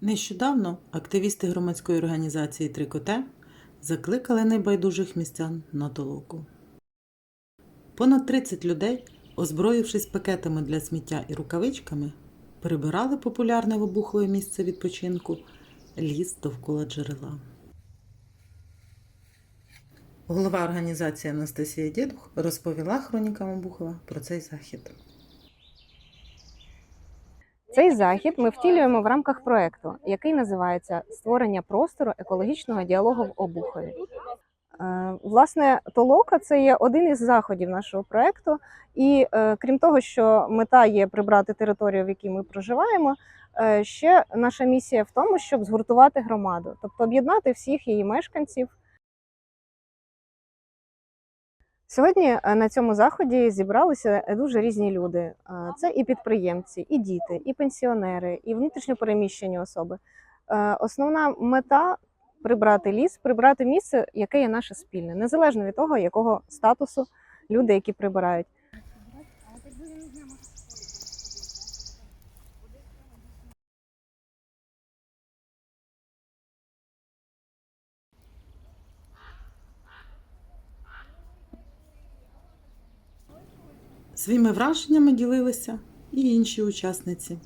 Нещодавно активісти громадської організації Трикоте закликали небайдужих містян на толоку. Понад 30 людей, озброївшись пакетами для сміття і рукавичками, прибирали популярне вибухове місце відпочинку ліс довкола джерела. Голова організації Анастасія Дєдух розповіла хронікам Обухова про цей захід. Цей захід ми втілюємо в рамках проекту, який називається Створення простору екологічного діалогу в Обухові. Е, Власне, толока це є один із заходів нашого проекту. І е, крім того, що мета є прибрати територію, в якій ми проживаємо, е, ще наша місія в тому, щоб згуртувати громаду, тобто об'єднати всіх її мешканців. Сьогодні е, на цьому заході зібралися е, дуже різні люди. Е, Це і підприємці, і діти, і пенсіонери, і внутрішньопереміщені особи. Основна мета прибрати ліс, прибрати місце, яке є наше спільне, незалежно від того, якого статусу люди, які прибирають. Своїми враженнями ділилися і інші учасниці.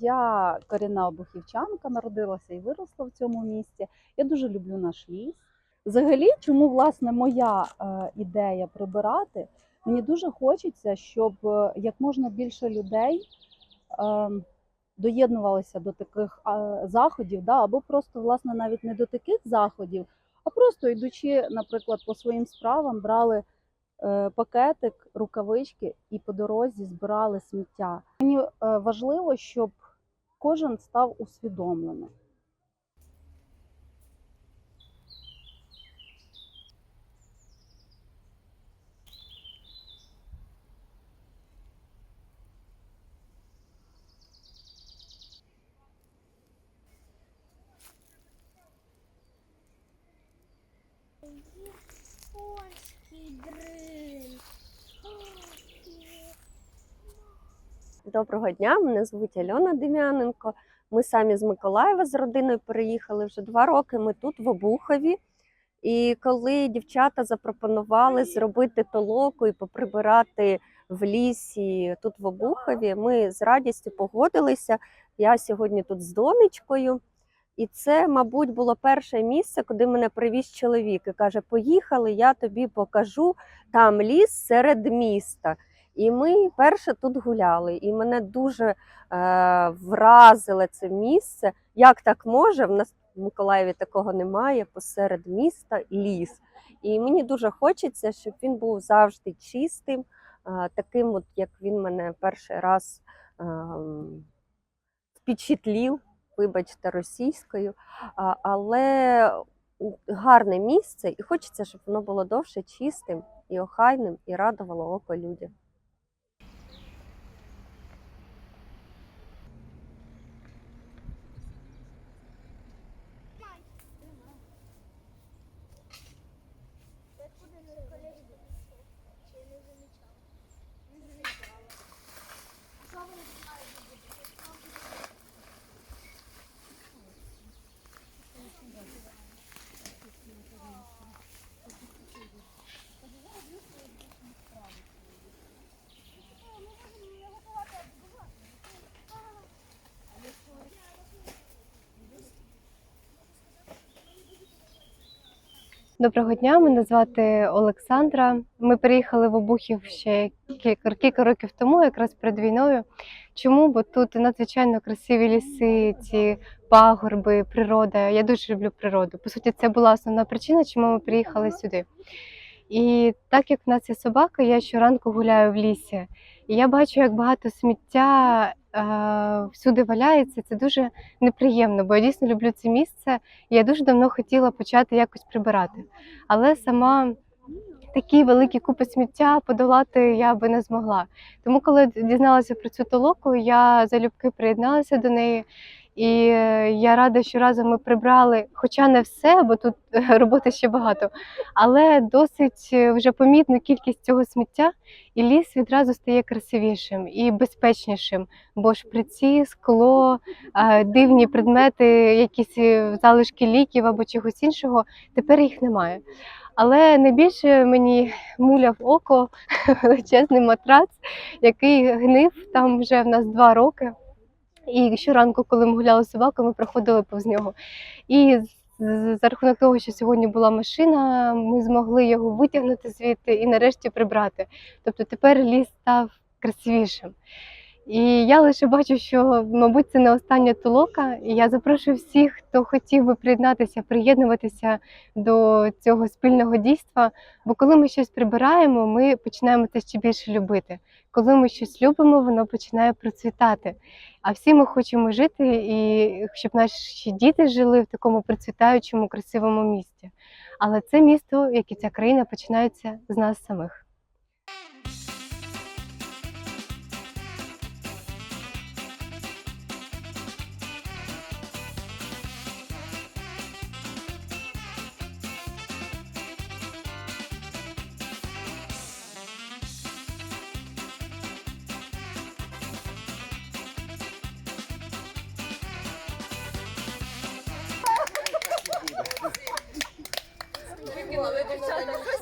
Я корінна обухівчанка, народилася і виросла в цьому місті. Я дуже люблю наш ліс. Взагалі, чому власне моя е, ідея прибирати? Мені дуже хочеться, щоб е, як можна більше людей е, доєднувалися до таких заходів, да, або просто власне навіть не до таких заходів, а просто йдучи, наприклад, по своїм справам, брали пакетик, рукавички і по дорозі збирали сміття. Мені е, важливо, щоб кожен став усвідомленим. Гриль. Доброго дня, мене звуть Альона Дем'яненко. Ми самі з Миколаєва з родиною переїхали вже два роки. Ми тут в Обухові. І коли дівчата запропонували зробити толоку і поприбирати в лісі тут в Обухові, ми з радістю погодилися. Я сьогодні тут з донечкою. І це, мабуть, було перше місце, куди мене привіз чоловік і каже: Поїхали, я тобі покажу там ліс серед міста. І ми перше тут гуляли, і мене дуже е, вразило це місце. Як так може? В нас в Миколаєві такого немає посеред міста ліс. І мені дуже хочеться, щоб він був завжди чистим, е, таким, от як він мене перший раз е, вибачте, російською. Але гарне місце, і хочеться, щоб воно було довше чистим і охайним, і радувало око людям. Доброго дня, мене звати Олександра. Ми приїхали в Обухів ще кілька, років тому, якраз перед війною. Чому? Бо тут надзвичайно красиві ліси, ці пагорби, природа. Я дуже люблю природу. По суті, це була основна причина, чому ми приїхали сюди. І так як в нас є собака, я щоранку гуляю в лісі. І я бачу, як багато сміття всюди валяється. Це дуже неприємно, бо я дійсно люблю це місце. Я дуже давно хотіла почати якось прибирати. Але сама такі великі купи сміття подолати я би не змогла. Тому, коли дізналася про цю толоку, я залюбки приєдналася до неї. І е, я рада, що разом ми прибрали, хоча не все, бо тут роботи ще багато, але досить е, вже помітну кількість цього сміття, і ліс відразу стає красивішим і безпечнішим, бо шприці, скло, е, дивні предмети, якісь е, залишки ліків або чогось іншого, тепер їх немає. Але найбільше мені муляв око величезний матрац, який гнив там вже в нас два роки. І щоранку, коли ми гуляли з собаками, ми проходили повз нього. І за рахунок того, що сьогодні була машина, ми змогли його витягнути звідти і нарешті прибрати. Тобто тепер ліс став красивішим. І я лише бачу, що, мабуть, це не остання толока. І я запрошую всіх, хто хотів би приєднатися, приєднуватися до цього спільного дійства. Бо коли ми щось прибираємо, ми починаємо це ще більше любити. Коли ми щось любимо, воно починає процвітати. А всі ми хочемо жити, і щоб наші діти жили в такому процвітаючому, красивому місті. Але це місто, як і ця країна, починається з нас самих.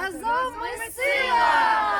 Разом ми сила!